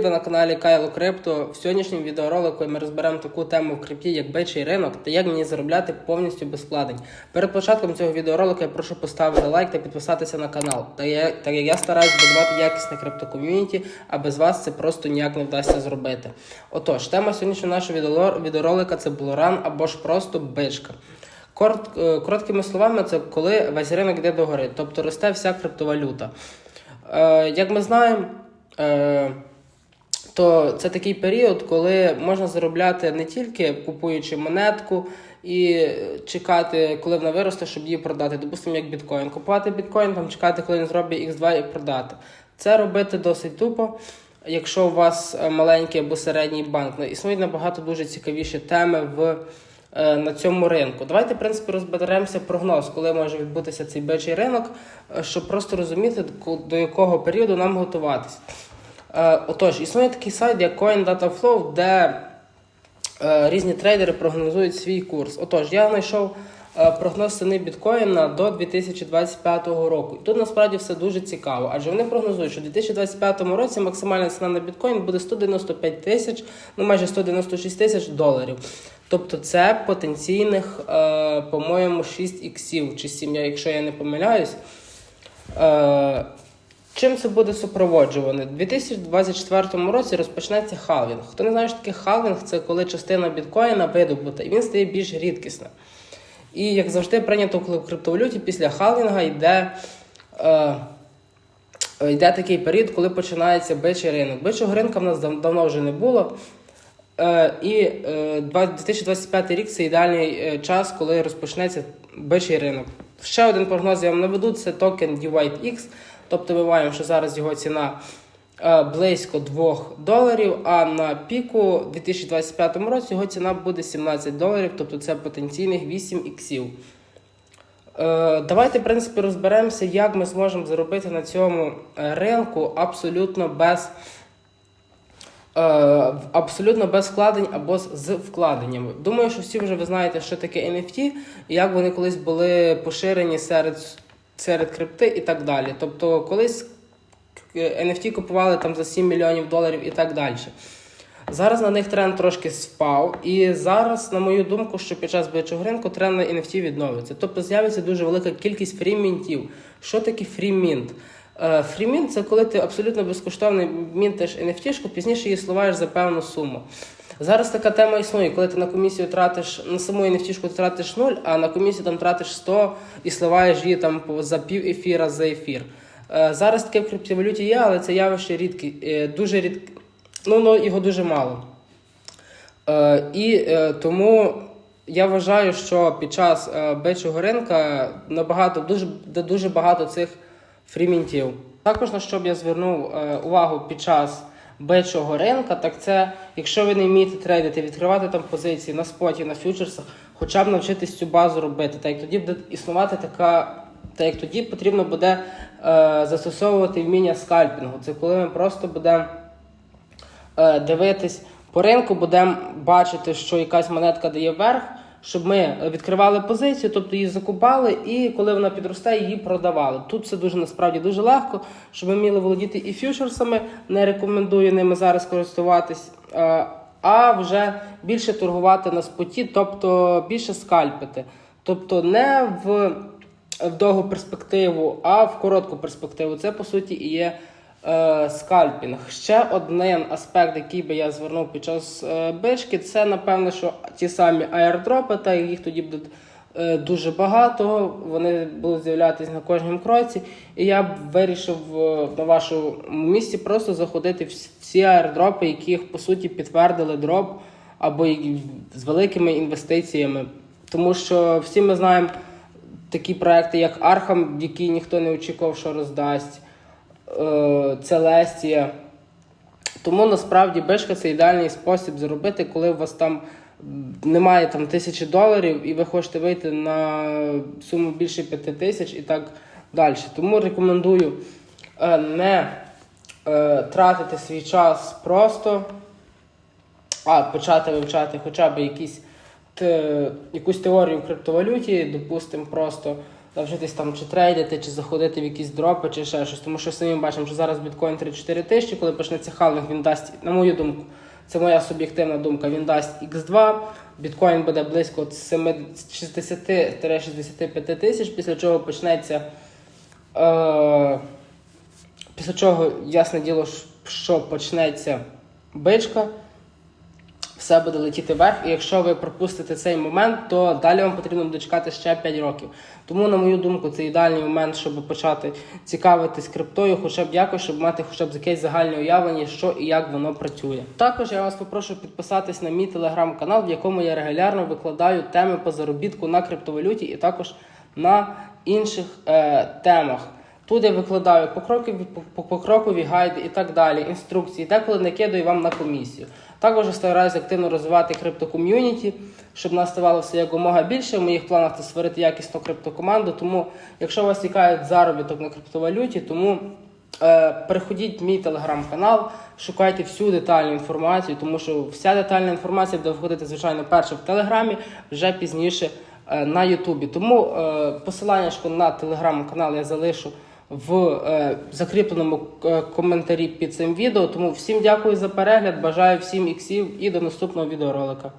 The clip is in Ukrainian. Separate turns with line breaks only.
Ви на каналі Кайло Крипто. В сьогоднішньому відеоролику ми розберемо таку тему в крипті, як бичий ринок та як мені заробляти повністю без вкладень. Перед початком цього відеоролика я прошу поставити лайк та підписатися на канал. Та я, так як я стараюсь будувати якісне криптоком'юніті, а без вас це просто ніяк не вдасться зробити. Отож, тема сьогоднішнього нашого відеоролика це булоран або ж просто бичка. Корот, е, короткими словами, це коли весь ринок йде догори, тобто росте вся криптовалюта. Е, як ми знаємо, е, то це такий період, коли можна заробляти не тільки купуючи монетку і чекати, коли вона виросте, щоб її продати. Допустимо, як біткоін. Купувати біткоін, там чекати, коли він зробить X2 і продати. Це робити досить тупо. Якщо у вас е, маленький або середній банк, Ну, існують набагато дуже цікавіші теми в, е, на цьому ринку. Давайте, в принципі, розберемося прогноз, коли може відбутися цей бичий ринок, е, щоб просто розуміти, до якого періоду нам готуватися. Е, Отож, існує такий сайт, як CoinDataFlow, де е, різні трейдери прогнозують свій курс. Отож, я знайшов е, прогноз ціни біткоїна до 2025 року. І тут насправді все дуже цікаво, адже вони прогнозують, що в 2025 році максимальна ціна на біткоін буде 195 тисяч, ну майже 196 тисяч доларів. Тобто це потенційних, по-моєму, 6 іксів чи 7, якщо я не помиляюсь. Чим це буде супроводжувано? У 2024 році розпочнеться халвінг. Хто не знає, що таке халвінг, це коли частина біткоїна видобута, і він стає більш рідкісним. І як завжди прийнято, коли в криптовалюті після халвінга йде, е, йде такий період, коли починається бичий ринок. Бичого ринка в нас дав- давно вже не було. Е, і е, 2025 рік це ідеальний е, час, коли розпочнеться бичий ринок. Ще один прогноз я вам наведу: це токен DYTX. Тобто ми маємо, що зараз його ціна е, близько 2 доларів, а на піку у 2025 році його ціна буде 17 доларів, тобто це потенційних 8 іксів. Е, Давайте, в принципі, розберемося, як ми зможемо заробити на цьому е, ринку абсолютно без, абсолютно без вкладень або з вкладеннями. Думаю, що всі вже ви знаєте, що таке NFT, і як вони колись були поширені серед, серед крипти і так далі. Тобто, колись е, NFT купували там за 7 мільйонів доларів і так далі. Зараз на них тренд трошки спав, і зараз, на мою думку, що під час бичого ринку тренд на NFT відновиться. Тобто з'явиться дуже велика кількість фрімінтів. Що таке фрімінт? Е, Фрімінт це коли ти абсолютно безкоштовно мінтиш NFT, пізніше її сливаєш за певну суму. Зараз така тема існує, коли ти на комісію тратиш на саму NFT ти тратиш 0, а на комісію там тратиш 100 і сливаєш її там за пів ефіра за ефір. Е, Зараз таке в криптовалюті є, але це явище рідке, е, дуже рідке. Ну, ну, його дуже мало. Е, і тому я вважаю, що під час бичого ринка набагато дуже, дуже багато цих фрімінтів. Також на що б я звернув увагу під час бичого ринка, так це якщо ви не вмієте трейдити, відкривати там позиції на споті, на фьючерсах, хоча б навчитись цю базу робити. Так як тоді буде існувати така. Та як тоді потрібно буде е, застосовувати вміння скальпінгу. Це коли ми просто будемо е, дивитись по ринку, будемо бачити, що якась монетка дає вверх, щоб ми відкривали позицію, тобто її закупали, і коли вона підросте, її продавали. Тут це дуже насправді дуже легко, щоб ми вміли володіти і фьючерсами. Не рекомендую ними зараз користуватись. е, А вже більше торгувати на споті, тобто більше скальпити. Тобто не в, в довгу перспективу, а в коротку перспективу. Це по суті і є скальпінг. Ще один аспект, який би я звернув під час е, бички, це напевно, що ті самі аірдропи, та їх тоді буде е, дуже багато. Вони будуть з'являтися на кожному кроці. І я б вирішив е, на вашому місці просто заходити всі аірдропи, яких по суті підтвердили дроп або з великими інвестиціями. Тому що всі ми знаємо такі проекти, як Архам, які ніхто не очікував, що роздасть. Е, Целестія. Тому насправді бешка це ідеальний спосіб заробити, коли у вас там немає там тисячі доларів, і ви хочете вийти на суму більше п'яти тисяч і так далі. Тому рекомендую е, не е, тратити свій час просто, а почати вивчати хоча б якісь якусь теорію в криптовалюті, допустимо, просто навчитись там чи трейдити, чи заходити в якісь дропи, чи ще щось. Тому що самі бачимо, що зараз біткоін 3-4 тисячі, коли почнеться халвінг, він дасть, на мою думку, це моя суб'єктивна думка, він дасть X2, біткоін буде близько 60-65 тисяч, після чого почнеться. Е, після чого, ясне діло, що почнеться бичка, все буде летіти вверх, і якщо ви пропустите цей момент, то далі вам потрібно буде чекати ще 5 років. Тому, на мою думку, це ідеальний момент, щоб почати цікавитись криптою, хоча б якось, щоб мати хоча б якесь загальне уявлення, що і як воно працює. Також я вас попрошу підписатись на мій телеграм-канал, в якому я регулярно викладаю теми по заробітку на криптовалюті і також на інших е, темах. Тут я викладаю покрокові, по- покрокові гайди і так далі, інструкції, деколи накидаю вам на комісію. Також стараюся активно розвивати криптоком'юніті, щоб нас ставало все якомога більше. В моїх планах це створити якісну криптокоманду. Тому, якщо вас цікавить заробіток на криптовалюті, тому е, переходіть в мій телеграм-канал, шукайте всю детальну інформацію, тому що вся детальна інформація буде виходити, звичайно, перше в телеграмі, вже пізніше е, на Ютубі. Тому е, посилання на телеграм-канал я залишу в е, закріпленому е, коментарі під цим відео. Тому всім дякую за перегляд, бажаю всім іксів і до наступного відеоролика.